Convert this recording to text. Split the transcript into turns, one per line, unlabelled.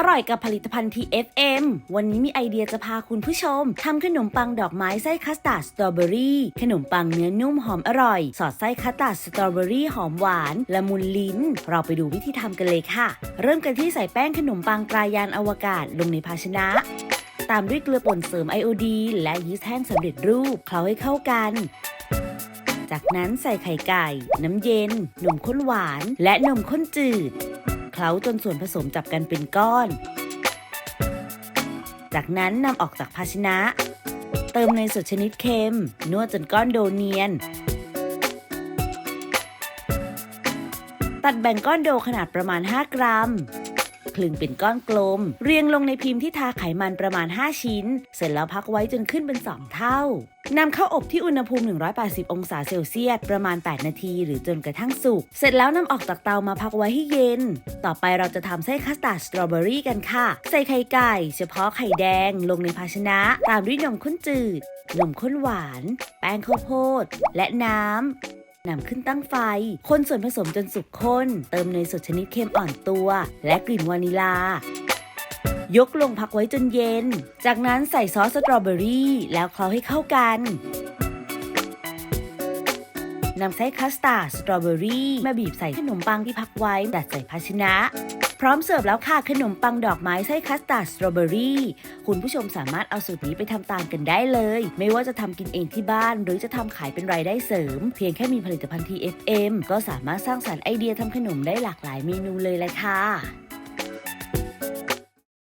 อร่อยกับผลิตภัณฑ์ TFM วันนี้มีไอเดียจะพาคุณผู้ชมทำขนมปังดอกไม้ไส้คัสตาร์ดสตรอเบอรี่ขนมปังเนื้อนุ่มหอมอร่อย สอดไส้คัสตาร์ดสตรอเบอรี่หอมหวานละมุนลิ้น เราไปดูวิธีทำกันเลยค่ะ เริ่มกันที่ใส่แป้งขนมปังตรายานอวกาศลงในภาชนะ ตามด้วยเกลือป่นเสริมไอโอดีนและยีสต์แห้งสำเร็จรูปเคล้าให้เข้ากัน จากนั้นใส่ไข่ไก่ น้ำเย็น นมข้นหวาน และนมข้นจืด เคล้าจนส่วนผสมจับกันเป็นก้อน จากนั้นนำออกจากภาชนะ เติมเนยสดชนิดเค็ม นวดจนก้อนโดเนียน ตัดแบ่งก้อนโดขนาดประมาณ 5 กรัม คลึงเป็นก้อนกลม เรียงลงในพิมพ์ที่ทาไขมันประมาณ 5 ชิ้น เสร็จแล้วพักไว้จนขึ้นเป็น 2 เท่านำเข้าอบที่อุณหภูมิ 180 องศาเซลเซียส ประมาณ 8 นาที หรือจนกระทั่งสุก เสร็จแล้วนำออกจากเตามาพักไว้ให้เย็น ต่อไปเราจะทำไส้คัสตาร์ดสตรอเบอรี่กันค่ะ ใส่ไข่ไก่ เฉพาะไข่แดง ลงในภาชนะ ตามด้วยนมข้นจืด นมข้นหวาน แป้งข้าวโพด และน้ำ นำขึ้นตั้งไฟ คนส่วนผสมจนสุกข้น เติมเนยสดชนิดเค็มอ่อนตัว และกลิ่นวานิลายกลงพักไว้จนเย็น จากนั้นใส่ซอสสตรอเบอรี่ แล้วเคล้าให้เข้ากัน นำไส้คัสตาร์ดสตรอเบอรี่มาบีบใส่ขนมปังที่พักไว้ดัดใส่ภาชนะ พร้อมเสิร์ฟแล้วค่ะขนมปังดอกไม้ไส้คัสตาร์ดสตรอเบอรี่คุณผู้ชมสามารถเอาสูตรนี้ไปทำตามกันได้เลย ไม่ว่าจะทำกินเองที่บ้าน หรือจะทำขายเป็นรายได้เสริม เพียงแค่มีผลิตภัณฑ์ TFM ก็สามารถสร้างสรรค์ไอเดียทำขนมได้หลากหลายเมนูเลยแหละค่ะ